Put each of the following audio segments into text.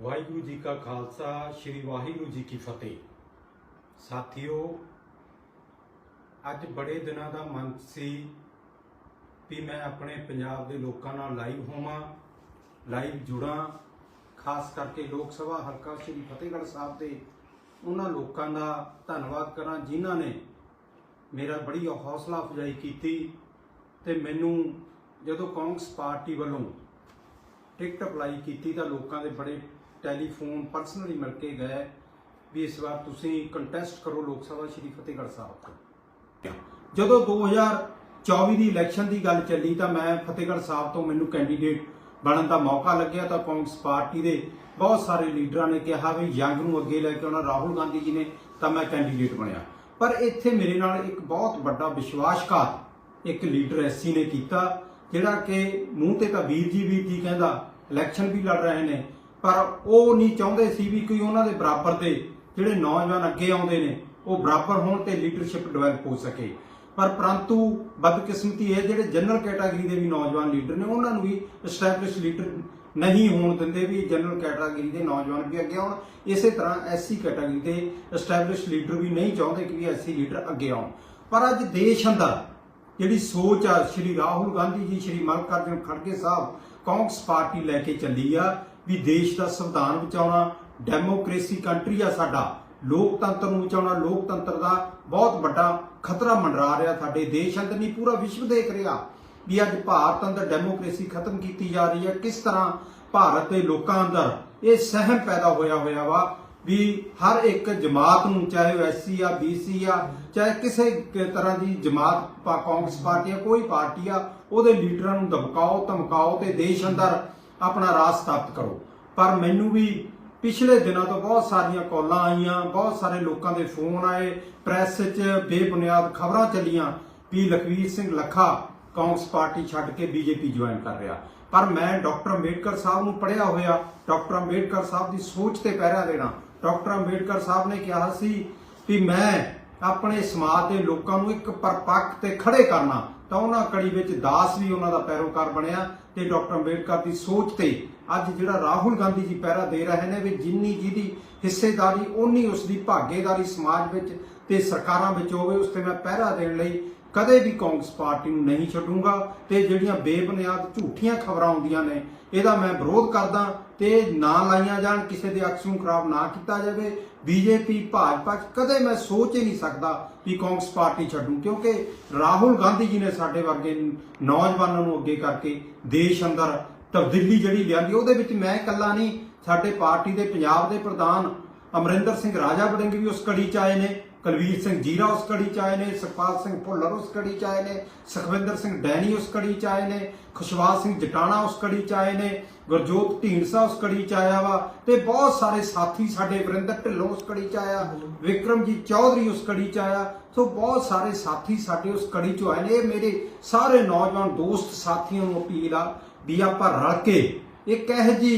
ਵਾਹਿਗੁਰੂ ਜੀ ਕਾ ਖਾਲਸਾ, ਸ੍ਰੀ ਵਾਹਿਗੁਰੂ ਜੀ ਕੀ ਫਤਿਹ। ਸਾਥੀਓ, ਅੱਜ ਬੜੇ ਦਿਨਾਂ ਦਾ ਮਨ ਸੀ ਵੀ ਮੈਂ ਆਪਣੇ ਪੰਜਾਬ ਦੇ ਲੋਕਾਂ ਨਾਲ ਲਾਈਵ ਹੋਵਾਂ, ਲਾਈਵ ਜੁੜਾਂ, ਖਾਸ ਕਰਕੇ ਲੋਕ ਸਭਾ ਹਲਕਾ ਸ੍ਰੀ ਫਤਿਹਗੜ੍ਹ ਸਾਹਿਬ ਦੇ ਉਹਨਾਂ ਲੋਕਾਂ ਦਾ ਧੰਨਵਾਦ ਕਰਾਂ ਜਿਨ੍ਹਾਂ ਨੇ ਮੇਰਾ ਬੜੀ ਹੌਸਲਾ ਅਫਜ਼ਾਈ ਕੀਤੀ ਤੇ ਮੈਨੂੰ ਜਦੋਂ ਕਾਂਗਰਸ ਪਾਰਟੀ ਵੱਲੋਂ ਟਿਕਟ ਅਪਲਾਈ ਕੀਤੀ ਤਾਂ ਲੋਕਾਂ ਦੇ ਬੜੇ ਟੈਲੀਫੋਨ ਪਰਸਨਲੀ ਮਿਲ ਕੇ ਗਏ ਵੀ ਇਸ ਵਾਰ ਤੁਸੀਂ ਕੰਟੈਸਟ ਕਰੋ ਲੋਕ ਸਭਾ ਸ਼੍ਰੀ ਫਤਿਹਗੜ੍ਹ ਸਾਹਿਬ ਤੋਂ। ਜਦੋਂ 2024 ਦੀ ਇਲੈਕਸ਼ਨ ਦੀ ਗੱਲ ਚੱਲੀ ਤਾਂ ਮੈਂ ਫਤਿਹਗੜ੍ਹ ਸਾਹਿਬ ਤੋਂ ਮੈਨੂੰ ਕੈਂਡੀਡੇਟ ਬਣਨ ਦਾ ਮੌਕਾ ਲੱਗਿਆ ਤਾਂ ਕਾਂਗਰਸ ਪਾਰਟੀ ਦੇ ਬਹੁਤ ਸਾਰੇ ਲੀਡਰਾਂ ਨੇ ਕਿਹਾ ਵੀ ਯੰਗ ਨੂੰ ਅੱਗੇ ਲੈ ਕੇ ਆਉਣਾ, ਰਾਹੁਲ ਗਾਂਧੀ ਜੀ ਨੇ ਤਾਂ ਮੈਂ ਕੈਂਡੀਡੇਟ ਬਣਿਆ। ਪਰ ਇੱਥੇ ਮੇਰੇ ਨਾਲ ਇੱਕ ਬਹੁਤ ਵੱਡਾ ਵਿਸ਼ਵਾਸਘਾਤ ਇੱਕ ਲੀਡਰ ਐਸਸੀ ਨੇ ਕੀਤਾ, ਜਿਹੜਾ ਕਿ ਮੂੰਹ ਤੇ ਤਾਂ ਵੀਰ ਜੀ ਵੀਰ ਜੀ ਕਹਿੰਦਾ ਇਲੈਕਸ਼ਨ ਵੀ ਲੜ ਰਹੇ ਨੇ ਪਰ ਉਹ ਨਹੀਂ ਚਾਹੁੰਦੇ ਸੀ ਵੀ ਕੋਈ ਉਹਨਾਂ ਦੇ ਬਰਾਬਰ ਦੇ ਜਿਹੜੇ ਨੌਜਵਾਨ ਅੱਗੇ ਆਉਂਦੇ ਨੇ, ਉਹ ਬਰਾਬਰ ਹੋਣ ਤੇ ਲੀਡਰਸ਼ਿਪ ਡਿਵੈਲਪ ਹੋ ਸਕੇ। ਪਰ ਪਰੰਤੂ ਬਦਕਿਸਮਤੀ ਹੈ ਜਿਹੜੇ ਜਨਰਲ ਕੈਟਾਗਰੀ ਦੇ ਵੀ ਨੌਜਵਾਨ ਲੀਡਰ ਨੇ, ਉਹਨਾਂ ਨੂੰ ਵੀ ਐਸਟੈਬਲਿਸ਼ ਲੀਡਰ ਨਹੀਂ ਹੋਣ ਦਿੰਦੇ ਵੀ ਜਨਰਲ ਕੈਟਾਗਰੀ ਦੇ ਨੌਜਵਾਨ ਵੀ ਅੱਗੇ ਆਉਣ। ਇਸੇ ਤਰ੍ਹਾਂ ਐਸਸੀ ਕੈਟਾਗਰੀ ਦੇ ਐਸਟੈਬਲਿਸ਼ ਲੀਡਰ ਵੀ ਨਹੀਂ ਚਾਹੁੰਦੇ ਕਿ ਵੀ ਐਸਸੀ ਲੀਡਰ ਅੱਗੇ ਆਉਣ। ਪਰ ਅੱਜ ਦੇਸ਼ ਅੰਦਰ ਜਿਹੜੀ ਸੋਚ ਆ, ਸ਼੍ਰੀ ਰਾਹੁਲ ਗਾਂਧੀ ਜੀ, ਸ਼੍ਰੀ ਮੱਲਿਕਾਰਜੁਨ ਖੜਗੇ ਸਾਹਿਬ ਕਾਂਗਰਸ ਪਾਰਟੀ ਲੈ ਕੇ ਚੱਲੀ ਆ ਵੀ ਦੇਸ਼ ਦਾ ਸੰਵਿਧਾਨ ਬਚਾਉਣਾ ਡੈਮੋਕ੍ਰੇਸੀ ਕੰਟਰੀ ਆ ਸਾਡਾ, ਲੋਕਤੰਤਰ ਨੂੰ ਬਚਾਉਣਾ ਲੋਕਤੰਤਰ ਦਾ ਬਹੁਤ ਵੱਡਾ ਖਤਰਾ ਮੰਡਰਾ ਰਿਹਾ ਸਾਡੇ ਦੇਸ਼ ਅੰਦਰ, ਨਹੀਂ ਪੂਰਾ ਵਿਸ਼ਵ ਦੇਖ ਰਿਹਾ ਵੀ ਅੱਜ ਭਾਰਤ ਅੰਦਰ ਡੈਮੋਕ੍ਰੇਸੀ ਖਤਮ ਕੀਤੀ ਜਾ ਰਹੀ ਹੈ। ਕਿਸ ਤਰ੍ਹਾਂ ਭਾਰਤ ਦੇ ਲੋਕਾਂ ਅੰਦਰ ਇਹ ਸਹਿਮ ਪੈਦਾ ਹੋਇਆ ਹੋਇਆ ਵਾ ਵੀ ਹਰ ਇੱਕ ਜਮਾਤ ਨੂੰ, ਚਾਹੇ ਉਹ ਐਸਸੀ ਆ ਬੀਸੀ ਆ, ਚਾਹੇ ਕਿਸੇ ਤਰ੍ਹਾਂ ਦੀ ਜਮਾਤ ਕਾਂਗਰਸ ਪਾਰਟੀ ਆ, ਕੋਈ ਪਾਰਟੀ ਆ, ਉਹਦੇ ਲੀਡਰਾਂ ਨੂੰ ਦਬਕਾਓ ਧਮਕਾਓ ਤੇ ਦੇਸ਼ ਅੰਦਰ ਆਪਣਾ ਰਾਜ ਸਥਾਪਿਤ ਕਰੋ। ਪਰ ਮੈਨੂੰ ਵੀ ਪਿਛਲੇ ਦਿਨਾਂ ਤੋਂ ਬਹੁਤ ਸਾਰੀਆਂ ਕਾਲਾਂ ਆਈਆਂ, ਬਹੁਤ ਸਾਰੇ ਲੋਕਾਂ ਦੇ ਫੋਨ ਆਏ, ਪ੍ਰੈਸ 'ਚ ਬੇਬੁਨਿਆਦ ਖਬਰਾਂ ਚੱਲੀਆਂ ਵੀ ਲਖਵੀਰ ਸਿੰਘ ਲੱਖਾ ਕਾਂਗਰਸ ਪਾਰਟੀ ਛੱਡ ਕੇ ਬੀਜੇਪੀ ਜੁਆਇਨ ਕਰ ਰਿਹਾ। ਪਰ ਮੈਂ ਡਾਕਟਰ ਅੰਬੇਡਕਰ ਸਾਹਿਬ ਨੂੰ ਪੜ੍ਹਿਆ ਹੋਇਆ, ਡਾਕਟਰ ਅੰਬੇਡਕਰ ਸਾਹਿਬ ਦੀ ਸੋਚ ਤੇ ਪਹਿਰਾ ਦੇਣਾ। ਡਾਕਟਰ ਅੰਬੇਡਕਰ ਸਾਹਿਬ ਨੇ ਕਿਹਾ ਸੀ ਵੀ ਮੈਂ ਆਪਣੇ ਸਮਾਜ ਦੇ ਲੋਕਾਂ ਨੂੰ ਇੱਕ ਪਰਪੱਕ ਤੇ ਖੜੇ ਕਰਨਾ, ਤਾਂ ਉਹਨਾਂ ਕੜੀ ਵਿੱਚ ਦਾਸ ਵੀ ਉਹਨਾਂ ਦਾ ਪੈਰੋਕਾਰ ਬਣਿਆ ਤੇ ਡਾਕਟਰ ਅੰਬੇਡਕਰ ਦੀ ਸੋਚ ਤੇ ਅੱਜ ਜਿਹੜਾ ਰਾਹੁਲ ਗਾਂਧੀ ਜੀ ਪਹਿਰਾ ਦੇ ਰਹੇ ਨੇ ਵੀ ਜਿੰਨੀ ਜਿਹਦੀ ਹਿੱਸੇਦਾਰੀ, ਓਨੀ ਉਸ ਦੀ ਭਾਗੇਦਾਰੀ ਸਮਾਜ ਵਿੱਚ ਤੇ ਸਰਕਾਰਾਂ ਵਿੱਚ ਹੋਵੇ, ਉਸ ਤੇ ਮੈਂ ਪਹਿਰਾ ਦੇਣ ਲਈ ਕਦੇ ਵੀ ਕਾਂਗਰਸ ਪਾਰਟੀ ਨੂੰ ਨਹੀਂ ਛੱਡੂੰਗਾ ਤੇ ਜਿਹੜੀਆਂ ਬੇਬੁਨਿਆਦ ਝੂਠੀਆਂ ਖਬਰਾਂ ਆਉਂਦੀਆਂ ਨੇ, ਇਹਦਾ ਮੈਂ ਵਿਰੋਧ ਕਰਦਾ ਤੇ ਨਾ ਲਾਈਆਂ ਜਾਣ, ਕਿਸੇ ਦੇ ਅਕਸ ਨੂੰ ਖਰਾਬ ਨਾ ਕੀਤਾ ਜਾਵੇ। ਬੀਜੇਪੀ, ਭਾਜਪਾ 'ਚ ਕਦੇ ਮੈਂ ਸੋਚ ਹੀ ਨਹੀਂ ਸਕਦਾ ਵੀ ਕਾਂਗਰਸ ਪਾਰਟੀ ਛੱਡੂ, ਕਿਉਂਕਿ ਰਾਹੁਲ ਗਾਂਧੀ ਜੀ ਨੇ ਸਾਡੇ ਵਰਗੇ ਨੌਜਵਾਨਾਂ ਨੂੰ ਅੱਗੇ ਕਰਕੇ ਦੇਸ਼ ਅੰਦਰ ਤਬਦੀਲੀ ਜਿਹੜੀ ਲਿਆਂਦੀ, ਉਹਦੇ ਵਿੱਚ ਮੈਂ ਇਕੱਲਾ ਨਹੀਂ, ਸਾਡੇ ਪਾਰਟੀ ਦੇ ਪੰਜਾਬ ਦੇ ਪ੍ਰਧਾਨ ਅਮਰਿੰਦਰ ਸਿੰਘ ਰਾਜਾ ਬੜਿੰਗ ਵੀ ਉਸ ਕੜੀ ਚ ਆਏ ਨੇ, ਕੁਲਵੀਰ ਸਿੰਘ ਜੀਰਾ ਉਸ ਕੜੀ ਚ ਆਏ ਨੇ, ਸੁਖਪਾਲ ਸਿੰਘ ਭੁੱਲਰ ਉਸ ਕੜੀ ਚ ਆਏ ਨੇ, ਸੁਖਵਿੰਦਰ ਸਿੰਘ ਡੈਨੀ ਉਸ ਕੜੀ ਚ ਆਏ ਨੇ, ਖੁਸ਼ਵਾਲ ਸਿੰਘ ਜਟਾਣਾ ਉਸ ਕੜੀ ਚ ਆਏ ਨੇ, ਗੁਰਜੋਤ ਢੀਂਡਸਾ ਉਸ ਕੜੀ ਚ ਆਇਆ ਵਾ ਤੇ ਬਹੁਤ ਸਾਰੇ ਸਾਥੀ ਸਾਡੇ ਵਰਿੰਦਰ ਢਿੱਲੋਂ ਉਸ ਕੜੀ ਚ ਆਇਆ, ਵਿਕਰਮਜੀਤ ਚੌਧਰੀ ਉਸ ਕੜੀ ਚ ਆਇਆ, ਸੋ ਬਹੁਤ ਸਾਰੇ ਸਾਥੀ ਸਾਡੇ ਉਸ ਕੜੀ ਚ ਆਏ ਨੇ। ਇਹ ਮੇਰੇ ਸਾਰੇ ਨੌਜਵਾਨ ਦੋਸਤ ਸਾਥੀਆਂ ਨੂੰ ਅਪੀਲ ਆ ਵੀ ਆਪਾਂ ਰਲ ਕੇ ਇੱਕ ਇਹੋ ਜੀ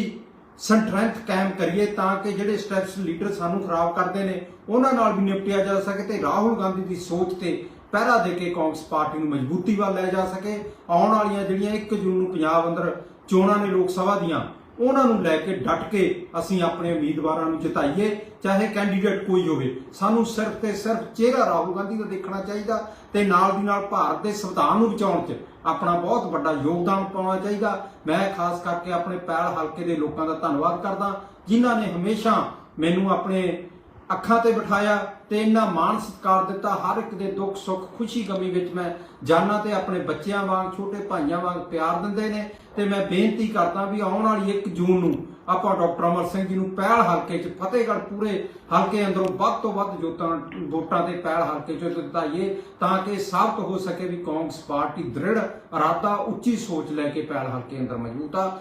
ਸਟਰੈਂਥ ਕਾਇਮ ਕਰੀਏ ਤਾਂ ਕਿ ਜਿਹੜੇ ਸਟੈਪਸ ਲੀਡਰ ਸਾਨੂੰ ਖਰਾਬ ਕਰਦੇ ਨੇ, ਉਹਨਾਂ ਨਾਲ ਵੀ ਨਿਪਟਿਆ ਜਾ ਸਕੇ ਤੇ ਰਾਹੁਲ ਗਾਂਧੀ ਦੀ ਸੋਚ ਤੇ ਪਹਿਰਾ ਦੇ ਕੇ ਕਾਂਗਰਸ ਪਾਰਟੀ ਨੂੰ ਮਜ਼ਬੂਤੀ ਵੱਲ ਲੈ ਜਾ ਸਕੇ। ਆਉਣ ਵਾਲੀਆਂ ਜਿਹੜੀਆਂ 1 ਜੂਨ ਨੂੰ ਪੰਜਾਬ ਅੰਦਰ ਚੋਣਾਂ ਨੇ ਲੋਕ ਸਭਾ ਦੀਆਂ ਉਹਨਾਂ ਨੂੰ ਲੈ ਕੇ ਡਟ ਕੇ ਅਸੀਂ ਆਪਣੇ ਉਮੀਦਵਾਰਾਂ ਨੂੰ ਜਿਤਾਈਏ, ਚਾਹੇ ਕੈਂਡੀਡੇਟ ਕੋਈ ਹੋਵੇ। ਸਾਨੂੰ ਸਿਰਫ ਤੇ ਸਿਰਫ ਚਿਹਰਾ ਰਾਹੁਲ ਗਾਂਧੀ ਦਾ ਦੇਖਣਾ ਚਾਹੀਦਾ ਤੇ ਨਾਲ ਦੀ ਨਾਲ ਭਾਰਤ ਦੇ ਸੰਵਿਧਾਨ ਨੂੰ ਬਚਾਉਣ 'ਚ ਆਪਣਾ ਬਹੁਤ ਵੱਡਾ ਯੋਗਦਾਨ ਪਾਉਣਾ ਚਾਹੀਦਾ। ਮੈਂ ਖਾਸ ਕਰਕੇ ਆਪਣੇ ਪੈਲ ਹਲਕੇ ਦੇ ਲੋਕਾਂ ਦਾ ਧੰਨਵਾਦ ਕਰਦਾ, ਜਿਨ੍ਹਾਂ ਨੇ ਹਮੇਸ਼ਾ ਮੈਨੂੰ ਆਪਣੇ ਅੱਖਾਂ ਤੇ ਬਿਠਾਇਆ ਤੇ ਇੰਨਾ ਮਾਣ ਸਤਿਕਾਰ ਦਿੱਤਾ, ਹਰ ਇੱਕ ਦੇ ਦੁੱਖ ਸੁੱਖ, ਖੁਸ਼ੀ ਗਮੀ ਵਿੱਚ ਮੈਂ ਜਾਨਾਂ ਤੇ ਆਪਣੇ ਬੱਚਿਆਂ ਵਾਂਗ, ਛੋਟੇ ਭਾਈਆਂ ਵਾਂਗ ਪਿਆਰ ਦਿੰਦੇ ਨੇ ਤੇ ਮੈਂ ਬੇਨਤੀ ਕਰਦਾ ਵੀ ਆਉਣ ਵਾਲੀ 1 ਜੂਨ ਨੂੰ ਆਪਾਂ ਡਾਕਟਰ ਅਮਰ ਸਿੰਘ ਜੀ ਨੂੰ ਪਹਿਲ ਹਲਕੇ 'ਚ, ਫਤਿਹਗੜ੍ਹ ਪੂਰੇ ਹਲਕੇ ਅੰਦਰੋਂ ਵੱਧ ਤੋਂ ਵੱਧ ਜੋਤਾਂ, ਵੋਟਾਂ ਤੇ ਪਹਿਲ ਹਲਕੇ 'ਚ ਜਿਤਾਈਏ ਤਾਂ ਕਿ ਸਾਬਤ ਹੋ ਸਕੇ ਵੀ ਕਾਂਗਰਸ ਪਾਰਟੀ ਦ੍ਰਿੜ, ਇਰਾਦਾ, ਉੱਚੀ ਸੋਚ ਲੈ ਕੇ ਪਹਿਲ ਹਲਕੇ ਅੰਦਰ ਮੌਜੂਦ ਆ।